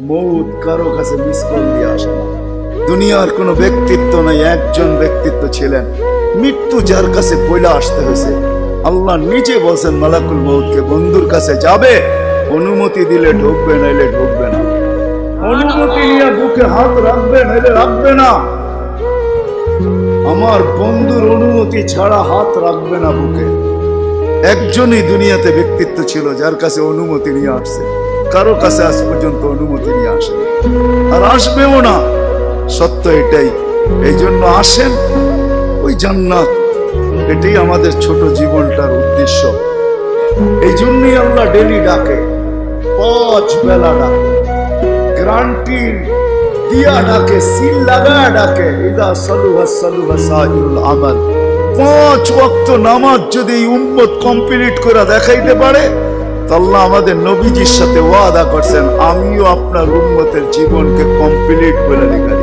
মৌত কারও কাছে মিস কল আসে না। দুনিয়ার কোনো ব্যক্তিত্ব নাই, একজন ব্যক্তিত্ব ছিলেন। মৃত্যু যার কাছে পয়লা আসতে হয়েছে। আল্লাহ নিজে বলছেন, মালাকুল মৌতকে বন্ধুর কাছে যাবে, অনুমতি দিলে ঢুকবে, নাইলে ঢুকবে না। অনুমতি নিয়ে বুকে হাত রাখবে, নাইলে রাখবে না। আমার বন্ধুর অনুমতি ছাড়া হাত রাখবে না বুকে। একজনই দুনিয়াতে ব্যক্তিত্ব ছিল, যার কাছে অনুমতি নিয়ে আসছে। কারও কাছে আজ পর্যন্ত অনুমতি নিয়ে আসে আর আসবেও না। সত্য এটাই। এই জন্য আসেন। ওই জান্নাত। এটাই আমাদের ছোট জীবনটার উদ্দেশ্য। এই জন্যই আল্লাহ ডেলি ডাকে পাঁচ বেলা ডাকে, গ্রান্টির দিয়া ডাকে, সিল লাগা ডাকে, ইদা সালুহা সালুহা সাজুল আমাল। পাঁচ ওয়াক্ত নামাজ যদি উম্মত কমপ্লিট করে দেখাইতে পারে আল্লাহ আমাদের নবীজির সাথে ওয়াদা করছেন আমিও আপনার উন্মতের জীবনকে কমপ্লিট করে লিখে